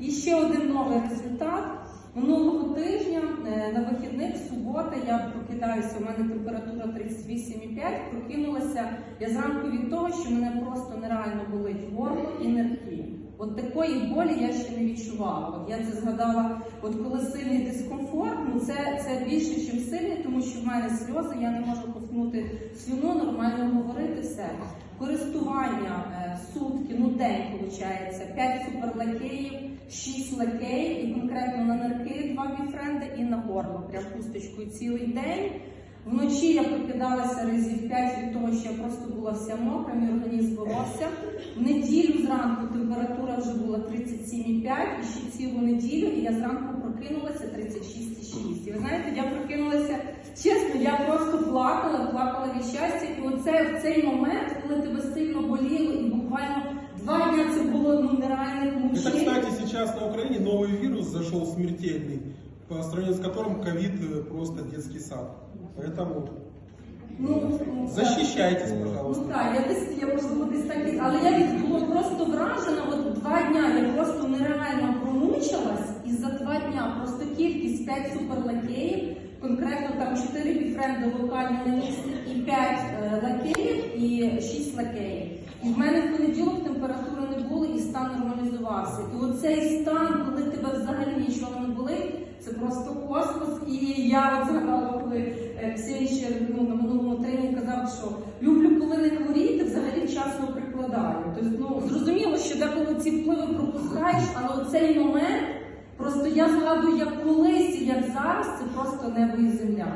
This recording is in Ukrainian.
І ще один новий результат. Минулого тижня е, на вихідних, субота, я прокидаюся, у мене температура 38,5, прокинулася я зранку від того, що мене просто нереально болить горло і нирки. От такої болі я ще не відчувала. От я це згадала, от коли сильний дискомфорт, ну це, це більше, ніж сильний, тому що в мене сльози, я не можу ковтнути слюну, нормально говорити все. Користування е, сутки, ну день виходить, 5 суперлакеїв, 6 лакеїв і конкретно на нирки два біфренди і на горло, прям хусточкою цілий день. Вночі я прокидалася разів 5 від того, що я просто була вся мокра, мій організм боровся. В неділю зранку температура вже була 37,5 і ще цілу неділю, і я зранку прокинулася 36,6. І ви знаєте, я прокинулася чесно, я просто плакала, плакала від щастя. І оце в цей момент, коли тебе сильно було ну, нереальних Это, мучень. кстати, сейчас на Украине новый вирус зашел смертельный, по сравнению с которым ковид э, просто детский сад. Поэтому Ну, ну, защищайтесь, Ну пожалуйста. так, я десь я можливо десь так і але я від була просто вражена. От два дня я просто нереально промучилась, і за два дня просто кількість 5 суперлакеїв, конкретно там 4 біфренди локально на місці, і 5 е, лакеїв, і 6 лакеїв. І в мене в понеділок температури не було і стан нормалізувався. І оцей стан, коли тебе взагалі нічого не болить, це просто космос. І я от згадала, коли е, Ксеній ще ну, на минулому тренінгу казав, що люблю, коли не хворіти, взагалі вчасно прикладаю. Тобто, ну зрозуміло, що деколи ці впливи пропускаєш, але оцей момент просто я згадую як колись, і як зараз, це просто небо і земля.